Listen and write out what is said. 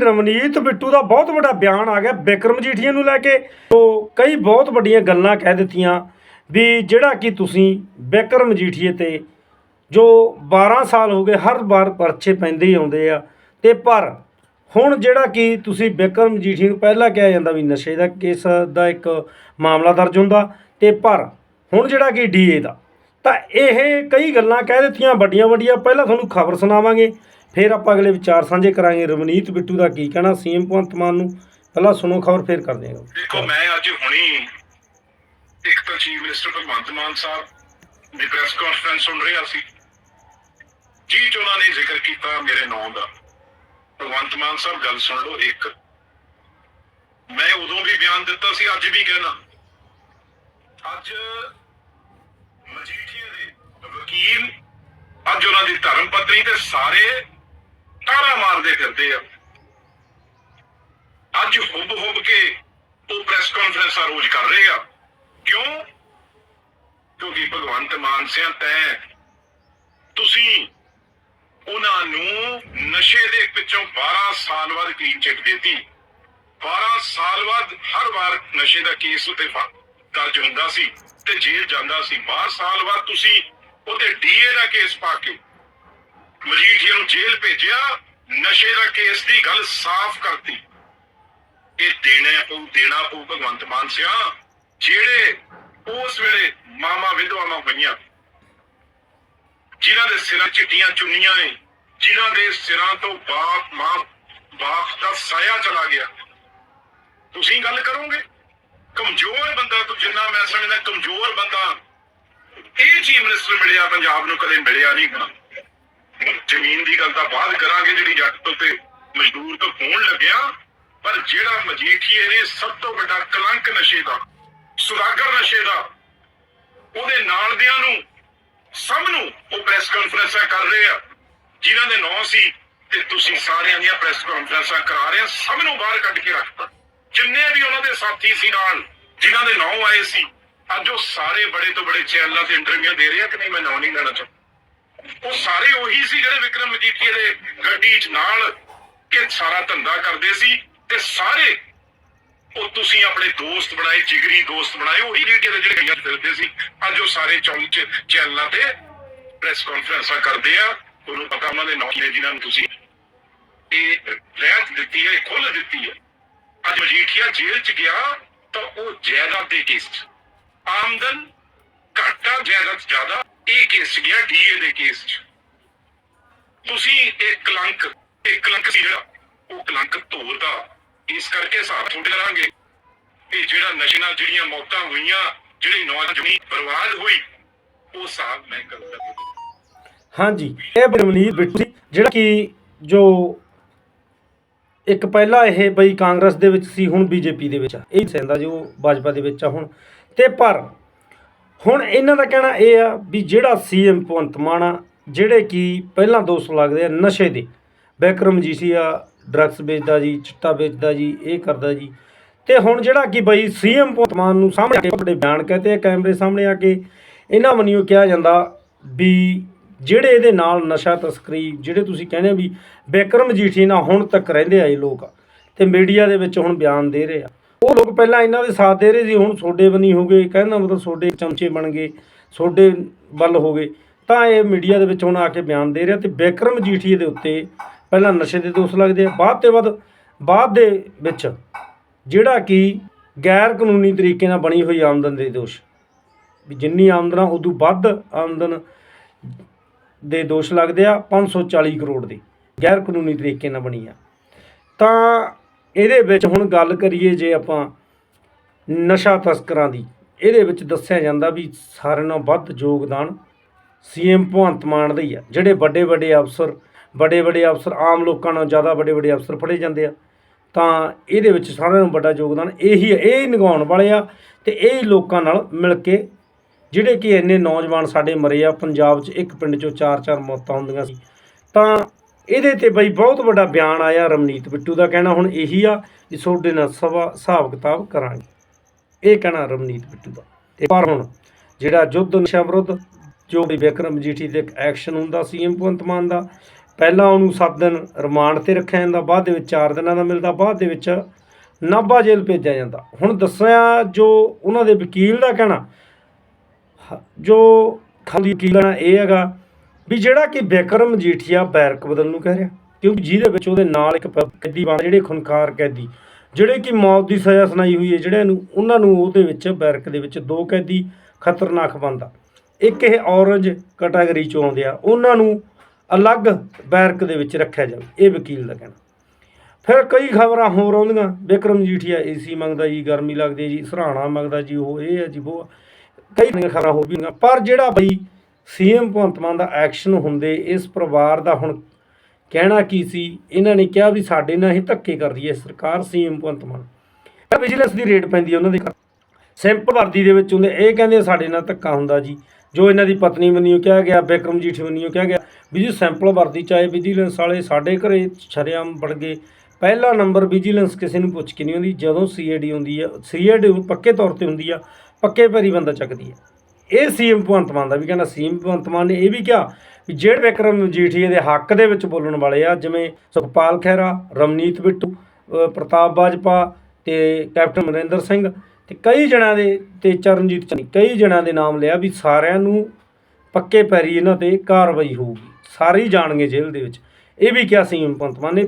ਰਮਨੀਤ ਬਿੱਟੂ ਦਾ ਬਹੁਤ ਵੱਡਾ ਬਿਆਨ ਆ ਗਿਆ ਬਿਕਰਮ ਜੀਠੀਆ ਨੂੰ ਲੈ ਕੇ। ਉਹ ਕਈ ਬਹੁਤ ਵੱਡੀਆਂ ਗੱਲਾਂ ਕਹਿ ਦਿੱਤੀਆਂ ਵੀ ਜਿਹੜਾ ਕਿ ਤੁਸੀਂ ਬਿਕਰਮ ਜੀਠੀਏ ਤੇ ਜੋ 12 ਸਾਲ ਹੋ ਗਏ ਹਰ ਵਾਰ ਪਰਚੇ ਪੈਂਦੇ ਹੀ ਆਉਂਦੇ ਆ, ਤੇ ਪਰ ਹੁਣ ਜਿਹੜਾ ਕਿ ਤੁਸੀਂ ਬਿਕਰਮ ਜੀਠੀ ਨੂੰ ਪਹਿਲਾਂ ਕਿਹਾ ਜਾਂਦਾ ਵੀ ਨਸ਼ੇ ਦਾ ਕੇਸ ਦਾ ਇੱਕ ਮਾਮਲਾ ਦਰਜ ਹੁੰਦਾ, ਤੇ ਪਰ ਹੁਣ ਜਿਹੜਾ ਕਿ ਡੀਏ ਦਾ, ਤਾਂ ਇਹ ਕਈ ਗੱਲਾਂ ਕਹਿ ਦਿੱਤੀਆਂ ਵੱਡੀਆਂ ਵੱਡੀਆਂ ਪਹਿਲਾਂ ਤੁਹਾਨੂੰ ਖਬਰ ਸੁਣਾਵਾਂਗੇ। ਫਿਰ ਆਪਾਂ ਅਗਲੇ ਵਿਚਾਰ ਸਾਂਝੇ ਕਰਾਂਗੇ। ਰਵਨੀਤ ਬਿੱਟੂ ਦਾ ਕੀ ਕਹਿਣਾ? ਸੀਐਮ ਭਗਵੰਤ ਮਾਨ ਨੂੰ ਪਹਿਲਾਂ ਸੁਣੋ ਖਬਰ, ਫਿਰ ਕਰਦੇ ਹਾਂ ਦੇਖੋ, ਮੈਂ ਅੱਜ ਹੁਣੀ ਇੱਕ ਤਾਂ ਚੀਫ ਮਿਨਿਸਟਰ ਭਗਵੰਤ ਮਾਨ ਸਾਹਿਬ ਦੀ ਪ੍ਰੈਸ ਕਾਨਫਰੰਸ ਸੁਣ ਰਿਹਾ ਸੀ। ਜੀ ਚ ਉਹਨਾਂ ਨੇ ਜ਼ਿਕਰ ਕੀਤਾ ਮੇਰੇ ਨਾਂ ਦਾ। ਭਗਵੰਤ ਮਾਨ ਸਾਹਿਬ, ਗੱਲ ਸੁਣ ਲਓ ਇੱਕ। ਮੈਂ ਉਦੋਂ ਵੀ ਬਿਆਨ ਦਿੱਤਾ ਸੀ, ਅੱਜ ਵੀ ਕਹਿਣਾ। ਅੱਜ ਮਜੀਠੀਆ ਦੇ ਵਕੀਲ, ਅੱਜ ਉਹਨਾਂ ਦੀ ਧਰਮ ਪਤਨੀ ਤੇ ਸਾਰੇ ਤਾਰਾ ਮਾਰਦੇ ਫਿਰਦੇ ਆ। ਅੱਜ ਹੁੱਬ ਹੁੱਬ ਕੇ ਉਹ ਪ੍ਰੈਸ ਕਾਨਫਰੰਸਾਂ ਰੋਜ਼ ਕਰ ਰਹੇ ਆ। ਕਿਉਂ? ਕਿਉਂਕਿ ਭਗਵੰਤ ਮਾਨ ਸਿਆਂ ਤੈ ਤੁਸੀਂ ਉਹਨਾਂ ਨੂੰ ਨਸ਼ੇ ਦੇ ਪਿੱਛੋਂ 12 ਸਾਲ ਬਾਅਦ ਕਲੀਨ ਚਿੱਟ ਦਿੱਤੀ। 12 ਸਾਲ ਬਾਅਦ ਹਰ ਵਾਰ ਨਸ਼ੇ ਦਾ ਕੇਸ ਉੱਤੇ ਦਰਜ ਹੁੰਦਾ ਸੀ ਤੇ ਜੇਲ੍ਹ ਜਾਂਦਾ ਸੀ। 12 ਸਾਲ ਬਾਅਦ ਤੁਸੀਂ ਉਹਤੇ ਡੀਏ ਦਾ ਕੇਸ ਪਾ ਕੇ ਮਜੀਠੀਆ ਨੂੰ ਜੇਲ੍ਹ ਭੇਜਿਆ, ਨਸ਼ੇ ਦਾ ਕੇਸ ਦੀ ਗੱਲ ਸਾਫ਼ ਕਰਤੀ। ਇਹ ਦੇਣਾ ਪਊ ਦੇਣਾ ਪਊ ਭਗਵੰਤ ਮਾਨ ਸਿਆ, ਜਿਹੜੇ ਉਸ ਵੇਲੇ ਮਾਮਾ ਵਿਧਵਾਵਾਂ ਹੋਈਆਂ। ਜਿਨ੍ਹਾਂ ਦੇ ਸਿਰਾਂ ਚਿੱਟੀਆਂ ਚੁੰਨੀਆਂ ਨੇ, ਜਿਨ੍ਹਾਂ ਦੇ ਸਿਰਾਂ ਤੋਂ ਬਾਪ, ਮਾਂ, ਬਾਪ ਦਾ ਸਾਇਆ ਚਲਾ ਗਿਆ। ਤੁਸੀਂ ਗੱਲ ਕਰੋਗੇ? ਕਮਜ਼ੋਰ ਬੰਦਾ ਤੂੰ ਜਿੰਨਾ ਮੈਂ ਸਮਝਦਾ, ਕਮਜ਼ੋਰ ਬੰਦਾ। ਇਹ ਚੀਫ ਮਿਨਿਸਟਰ ਮਿਲਿਆ, ਪੰਜਾਬ ਨੂੰ ਕਦੇ ਮਿਲਿਆ ਨਹੀਂ ਹੋਣਾ। ਜ਼ਮੀਨ ਦੀ ਗੱਲ ਤਾਂ ਬਾਅਦ ਕਰਾਂਗੇ, ਜਿਹੜੀ ਜੱਟ ਤੋਂ ਤੇ ਮਜ਼ਦੂਰ ਤੋਂ ਹੋਣ ਲੱਗਿਆ। ਪਰ ਜਿਹੜਾ ਮਜੀਠੀਏ ਨੇ ਸਭ ਤੋਂ ਵੱਡਾ ਕਲੰਕ ਨਸ਼ੇ ਦਾ, ਸੁਦਾਗਰ ਨਸ਼ੇ ਦਾ, ਉਹਦੇ ਨਾਲ ਦਿਆਂ ਨੂੰ, ਸਭ ਨੂੰ ਉਹ ਪ੍ਰੈਸ ਕਾਨਫਰੰਸਾਂ ਕਰ ਰਹੇ ਆ। ਜਿਨ੍ਹਾਂ ਦੇ ਨਾਂ ਸੀ, ਤੇ ਤੁਸੀਂ ਸਾਰਿਆਂ ਦੀਆਂ ਪ੍ਰੈਸ ਕਾਨਫਰੰਸਾਂ ਕਰਾ ਰਹੇ ਆ, ਸਭ ਨੂੰ ਬਾਹਰ ਕੱਢ ਕੇ ਰੱਖਤਾ। ਜਿੰਨੇ ਵੀ ਉਹਨਾਂ ਦੇ ਸਾਥੀ ਸੀ ਨਾਲ, ਜਿਨ੍ਹਾਂ ਦੇ ਨਾਂ ਆਏ ਸੀ, ਅੱਜ ਉਹ ਸਾਰੇ ਬੜੇ ਤੋਂ ਬੜੇ ਚੈਨਲਾਂ ਤੇ ਇੰਟਰਵਿਊ ਦੇ ਰਹੇ ਆ ਕਿ ਨਹੀਂ, ਮੈਂ ਨਾਂ ਨਹੀਂ ਲੈਣਾ ਚਾਹੁੰਦਾ। ਉਹ ਸਾਰੇ ਉਹੀ ਸੀ ਜਿਹੜੇ ਵਿਕਰਮ ਮਜੀਠੀਏ ਦੇ ਗੱਡੀ 'ਚ ਨਾਲ ਕਿ ਸਾਰਾ ਧੰਦਾ ਕਰਦੇ ਸੀ ਤੇ ਸਾਰੇ ਉਹ ਤੁਸੀਂ ਆਪਣੇ ਦੋਸਤ ਬਣਾਏ, ਜਿਗਰੀ ਦੋਸਤ ਬਣਾਏ, ਉਹੀ ਜਿਹੜੇ ਜਿਹੜੇ ਗਈਆਂ ਫਿਰਦੇ ਸੀ। ਅੱਜ ਉਹ ਸਾਰੇ ਚੌਂਕ ਚੈਨਲਾਂ ਤੇ ਪ੍ਰੈਸ ਕਾਨਫਰੰਸਾਂ ਕਰਦੇ ਆ। ਤੁਹਾਨੂੰ ਪਤਾ ਉਹਨਾਂ ਦੇ ਨਾਂ ਨੇ ਜਿਨ੍ਹਾਂ ਨੂੰ ਤੁਸੀਂ ਇਹ ਰਹਿਤ ਦਿੱਤੀ ਹੈ ਖੁੱਲ ਦਿੱਤੀ ਹੈ। ਅੱਜ ਮਜੀਠੀਆ ਜੇਲ੍ਹ 'ਚ ਗਿਆ ਤਾਂ ਉਹ ਜਾਇਦਾਦ ਦੇ ਕੇਸ 'ਚ। ਆਮਦਨ ਘਾਟਾ ਜਾਇਦਾਦ ਜ਼ਿਆਦਾ। ਇਹ ਕੇਸ 'ਚ ਗਿਆ ਡੀਏ ਦੇ ਕੇਸ 'ਚ। ਤੁਸੀਂ ਇਹ ਕਲੰਕ ਇਹ ਕਲੰਕ ਸੀ ਜਿਹੜਾ, ਉਹ ਕਲੰਕ ਧੋਦਾ ਇਸ ਕਰਕੇ ਹਿਸਾਬ ਥੋੜੇ ਕਰਾਂਗੇ। ਇਹ ਜਿਹੜਾ ਨਸ਼ੇ ਨਾਲ ਜਿਹੜੀਆਂ ਮੌਤਾਂ ਹੋਈਆਂ, ਜਿਹੜੀ ਨੌਜਵਾਨ ਬਰਬਾਦ ਹੋਈ, ਉਹ ਹਿਸਾਬ ਮੈਂ ਕਰਦਾ ਹਾਂਜੀ, ਇਹ ਰਮਨੀਤ ਬਿੱਟੂ ਜਿਹੜਾ ਕਿ ਜੋ ਇੱਕ ਪਹਿਲਾਂ ਇਹ ਬਈ ਕਾਂਗਰਸ ਦੇ ਵਿੱਚ ਸੀ, ਹੁਣ ਬੀਜੇਪੀ ਦੇ ਵਿੱਚ ਆ। ਇਹ ਸੈਂਦਾ ਜੋ ਭਾਜਪਾ ਦੇ ਵਿੱਚ ਆ ਹੁਣ। ਤੇ ਪਰ ਹੁਣ ਇਹਨਾਂ ਦਾ ਕਹਿਣਾ ਇਹ ਆ ਵੀ ਜਿਹੜਾ ਸੀਐਮ ਭਗਵੰਤ ਮਾਨ ਆ, ਜਿਹੜੇ ਕਿ ਪਹਿਲਾਂ ਦੋਸ਼ ਲੱਗਦੇ ਆ ਨਸ਼ੇ ਦੇ। ਬਿਕਰਮ ਜੀ ਸੀ ਆ ਡਰੱਗਸ ਵੇਚਦਾ ਜੀ, ਚਿੱਟਾ ਵੇਚਦਾ ਜੀ, ਇਹ ਕਰਦਾ ਜੀ। ਤੇ ਹੁਣ ਜਿਹੜਾ ਕਿ ਬਈ ਸੀਐਮ ਭਗਵੰਤ ਮਾਨ ਨੂੰ ਸਾਹਮਣੇ ਆ ਕੇ ਆਪਣੇ ਬਿਆਨ ਕਹਤੇ ਆ, ਕੈਮਰੇ ਸਾਹਮਣੇ ਆ ਕੇ, ਇਹਨਾਂ ਵੱਲੋਂ ਕਿਹਾ ਜਾਂਦਾ ਵੀ ਜਿਹੜੇ ਇਹਦੇ ਨਾਲ ਨਸ਼ਾ ਤਸਕਰੀ, ਜਿਹੜੇ ਤੁਸੀਂ ਕਹਿੰਦੇ ਆ ਵੀ ਬਿਕਰਮ ਜੀਠੀ ਨਾਲ ਹੁਣ ਤੱਕ ਰਹਿੰਦੇ ਆ ਇਹ ਲੋਕ, ਤੇ ਮੀਡੀਆ ਦੇ ਵਿੱਚ ਹੁਣ ਬਿਆਨ ਦੇ ਰਹੇ ਆ। ਉਹ ਲੋਕ ਪਹਿਲਾਂ ਇਹਨਾਂ ਦੇ ਸਾਥ ਦੇ ਰਹੇ ਸੀ, ਹੁਣ ਸੋਡੇ ਬਣੀ ਹੋ ਗਏ ਕਹਿੰਦਾ ਮਤਲਬ ਸੋਡੇ ਚਮਚੇ ਬਣ ਗਏ, ਸੋਡੇ ਵੱਲ ਹੋ ਗਏ। ਤਾਂ ਇਹ ਮੀਡੀਆ ਦੇ ਵਿੱਚ ਹੁਣ ਆ ਕੇ ਬਿਆਨ ਦੇ ਰਿਹਾ ਤੇ ਬਿਕਰਮ ਜੀਠੀ ਦੇ ਉੱਤੇ ਪਹਿਲਾਂ ਨਸ਼ੇ ਦੇ ਦੋਸ਼ ਲੱਗਦੇ ਆ, ਬਾਅਦ ਤੇ ਬਾਅਦ ਬਾਅਦ ਦੇ ਵਿੱਚ ਜਿਹੜਾ ਕਿ ਗੈਰ ਕਾਨੂੰਨੀ ਤਰੀਕੇ ਨਾਲ ਬਣੀ ਹੋਈ ਆਮਦਨ ਦੇ ਦੋਸ਼, ਵੀ ਜਿੰਨੀ ਆਮਦਨ ਆ ਉਦੋਂ ਵੱਧ ਆਮਦਨ ਦੇ ਦੋਸ਼ ਲੱਗਦੇ ਆ 540 ਕਰੋੜ ਦੇ ਗੈਰ ਕਾਨੂੰਨੀ ਤਰੀਕੇ ਨਾਲ ਬਣੀ ਆ। ਤਾਂ ਇਹਦੇ ਵਿੱਚ ਹੁਣ ਗੱਲ ਕਰੀਏ ਜੇ ਆਪਾਂ ਨਸ਼ਾ ਤਸਕਰਾਂ ਦੀ, ਇਹਦੇ ਵਿੱਚ ਦੱਸਿਆ ਜਾਂਦਾ ਵੀ ਸਾਰਿਆਂ ਨਾਲੋਂ ਵੱਧ ਯੋਗਦਾਨ ਸੀਐਮ ਭਗਵੰਤ ਮਾਨ ਦਾ ਹੀ ਆ, ਜਿਹੜੇ ਵੱਡੇ ਵੱਡੇ ਅਫਸਰ, ਵੱਡੇ ਵੱਡੇ ਅਫਸਰ, ਆਮ ਲੋਕਾਂ ਨਾਲੋਂ ਜ਼ਿਆਦਾ ਵੱਡੇ ਵੱਡੇ ਅਫਸਰ ਫੜੇ ਜਾਂਦੇ ਆ, ਤਾਂ ਇਹਦੇ ਵਿੱਚ ਸਾਰਿਆਂ ਨਾਲੋਂ ਵੱਡਾ ਯੋਗਦਾਨ ਇਹੀ ਹੈ ਇਹ ਹੀ ਨਿਗਾਉਣ ਵਾਲੇ ਆ ਤੇ ਇਹ ਹੀ ਲੋਕਾਂ ਨਾਲ ਮਿਲ ਕੇ ਜਿਹੜੇ ਕਿ ਇੰਨੇ ਨੌਜਵਾਨ ਸਾਡੇ ਮਰੇ ਆ, ਪੰਜਾਬ 'ਚ ਇੱਕ ਪਿੰਡ 'ਚੋਂ ਚਾਰ ਚਾਰ ਮੌਤਾਂ ਹੁੰਦੀਆਂ ਸੀ, ਤਾਂ ਇਹਦੇ ਤੇ ਬਈ ਬਹੁਤ ਵੱਡਾ ਬਿਆਨ ਆਇਆ ਰਮਨੀਤ ਬਿੱਟੂ ਦਾ, ਕਹਿਣਾ ਹੁਣ ਇਹੀ ਆ ਵੀ ਤੁਹਾਡੇ ਨਾਲ ਸਭਾ ਹਿਸਾਬ ਕਿਤਾਬ ਕਰਾਂਗੇ। ਇਹ ਕਹਿਣਾ ਰਮਨੀਤ ਬਿੱਟੂ ਦਾ। ਤੇ ਪਰ ਹੁਣ ਜਿਹੜਾ ਯੁੱਧ ਨਸ਼ਾ ਵਿਰੁੱਧ, ਜੋ ਵੀ ਵਿਕਰਮ ਜੀਠੀ ਦੇ ਇੱਕ ਐਕਸ਼ਨ ਹੁੰਦਾ ਸੀਐਮ ਭਗਵੰਤ ਮਾਨ ਦਾ, ਪਹਿਲਾਂ ਉਹਨੂੰ 7 ਦਿਨ ਰਿਮਾਂਡ ਤੇ ਰੱਖਿਆ ਜਾਂਦਾ, ਬਾਅਦ ਦੇ ਵਿੱਚ 4 ਦਿਨਾਂ ਦਾ ਮਿਲਦਾ, ਬਾਅਦ ਦੇ ਵਿੱਚ ਨਾਭਾ ਜੇਲ੍ਹ ਭੇਜਿਆ ਜਾਂਦਾ। ਹੁਣ ਦੱਸਿਆ ਜੋ ਉਹਨਾਂ ਦੇ ਵਕੀਲ ਦਾ ਕਹਿਣਾ, ਜੋ ਖਾਲੀ ਵਕੀਲ ਦਾ ਇਹ ਹੈਗਾ ਵੀ ਜਿਹੜਾ ਕਿ ਬਿਕਰਮ ਮਜੀਠੀਆ ਬੈਰਕ ਬਦਲ ਨੂੰ ਕਹਿ ਰਿਹਾ, ਕਿਉਂਕਿ ਜਿਹਦੇ ਵਿੱਚ ਉਹਦੇ ਨਾਲ ਇੱਕ ਕੈਦੀ ਬਣ, ਜਿਹੜੇ ਖੁਨਕਾਰ ਕੈਦੀ, ਜਿਹੜੇ ਕਿ ਮੌਤ ਦੀ ਸਜ਼ਾ ਸੁਣਾਈ ਹੋਈ ਹੈ, ਜਿਹੜਿਆਂ ਨੂੰ, ਉਹਨਾਂ ਨੂੰ ਉਹਦੇ ਵਿੱਚ, ਬੈਰਕ ਦੇ ਵਿੱਚ ਦੋ ਕੈਦੀ ਖਤਰਨਾਕ ਬੰਦਾ ਇੱਕ ਇਹ ਔਰੰਜ ਕੈਟਾਗਰੀ ਚੋਂ ਆਉਂਦੇ ਆ, ਉਹਨਾਂ ਨੂੰ ਅਲੱਗ ਬੈਰਕ ਦੇ ਵਿੱਚ ਰੱਖਿਆ ਜਾਵੇ, ਇਹ ਵਕੀਲ ਦਾ ਕਹਿਣਾ ਫਿਰ ਕਈ ਖਬਰਾਂ ਹੋਰ ਆਉਂਦੀਆਂ ਵਿਕਰਮ ਜੀਠੀਆ ਏਸੀ ਮੰਗਦਾ ਜੀ, ਗਰਮੀ ਲੱਗਦੀ ਜੀ, ਸਰਾਣਾ ਮੰਗਦਾ ਜੀ, ਉਹ ਇਹ ਹੈ ਜੀ, ਉਹ ਆ। ਕਈ ਖਬਰਾਂ ਹੋ ਵੀ ਗਈਆਂ ਪਰ ਜਿਹੜਾ ਬਈ ਸੀਐਮ ਭਗਵੰਤ ਮਾਨ ਦਾ ਐਕਸ਼ਨ ਹੁੰਦੇ, ਇਸ ਪਰਿਵਾਰ ਦਾ ਹੁਣ ਕਹਿਣਾ ਕੀ ਸੀ? ਇਹਨਾਂ ਨੇ ਕਿਹਾ ਵੀ ਸਾਡੇ ਨਾਲ ਹੀ ਧੱਕੇ ਕਰਦੀ ਹੈ ਸਰਕਾਰ ਸੀਐਮ ਭਗਵੰਤ ਮਾਨ। ਵਿਜੀਲੈਂਸ ਦੀ ਰੇਡ ਪੈਂਦੀ ਹੈ ਉਹਨਾਂ ਦੇ। ਘਰ ਸਿੰਪਲ ਵਰਦੀ ਦੇ ਵਿੱਚ ਹੁੰਦੇ, ਇਹ ਕਹਿੰਦੇ ਸਾਡੇ ਨਾਲ ਧੱਕਾ ਹੁੰਦਾ ਜੀ। ਜੋ ਇਹਨਾਂ ਦੀ ਪਤਨੀ ਮੰਨੀਓ ਕਿਹਾ ਗਿਆ, ਬਿਕਰਮ ਜੀਠੀ ਮੰਨੀਓ ਕਿਹਾ ਗਿਆ, ਵੀ ਜੀ ਸਿੰਪਲ ਵਰਦੀ ਚਾਹੇ ਵਿਜੀਲੈਂਸ ਵਾਲੇ ਸਾਡੇ ਘਰੇ ਸ਼ਰੇਆਮ ਵੜ ਗਏ। ਪਹਿਲਾ ਨੰਬਰ ਵਿਜੀਲੈਂਸ ਕਿਸੇ ਨੂੰ ਪੁੱਛ ਕੇ ਨਹੀਂ ਹੁੰਦੀ ਜਦੋਂ ਸੀਆਈਡੀ ਹੁੰਦੀ ਹੈ ਸੀਆਈਡੀ ਪੱਕੇ ਤੌਰ ਤੇ ਹੁੰਦੀ ਆ, ਪੱਕੇ ਪੈਰੀ ਬੰਦਾ ਚੱਕਦੀ ਹੈ ਇਹ ਸੀਐਮ ਭਗਵੰਤ ਮਾਨ ਦਾ ਵੀ ਕਹਿੰਦਾ, ਸੀਐਮ ਭਗਵੰਤ ਮਾਨ ਨੇ ਇਹ ਵੀ ਕਿਹਾ ਵੀ ਜਿਹੜੇ ਵਿਕਰਮ ਜੀਠੀਏ ਦੇ ਹੱਕ ਦੇ ਵਿੱਚ ਬੋਲਣ ਵਾਲੇ ਆ, ਜਿਵੇਂ ਸੁਖਪਾਲ ਖਹਿਰਾ, ਰਮਨੀਤ ਬਿੱਟੂ ਪ੍ਰਤਾਪ ਬਾਜਪਾ ਤੇ ਕੈਪਟਨ ਅਮਰਿੰਦਰ ਸਿੰਘ ਤੇ ਕਈ ਜਣਾਂ ਦੇ ਤੇ ਚਰਨਜੀਤ ਚੰਨੀ, ਕਈ ਜਣਾਂ ਦੇ ਨਾਮ ਲਿਆ ਵੀ ਸਾਰਿਆਂ ਨੂੰ ਪੱਕੇ ਪੈਰੀ ਇਹਨਾਂ ਤੇ ਕਾਰਵਾਈ ਹੋਊਗੀ, ਸਾਰੇ ਹੀ ਜਾਣਗੇ ਜੇਲ੍ਹ ਦੇ ਵਿੱਚ। ਇਹ ਵੀ ਕਿਹਾ ਸੀ ਭਗਵੰਤ ਮਾਨ ਨੇ।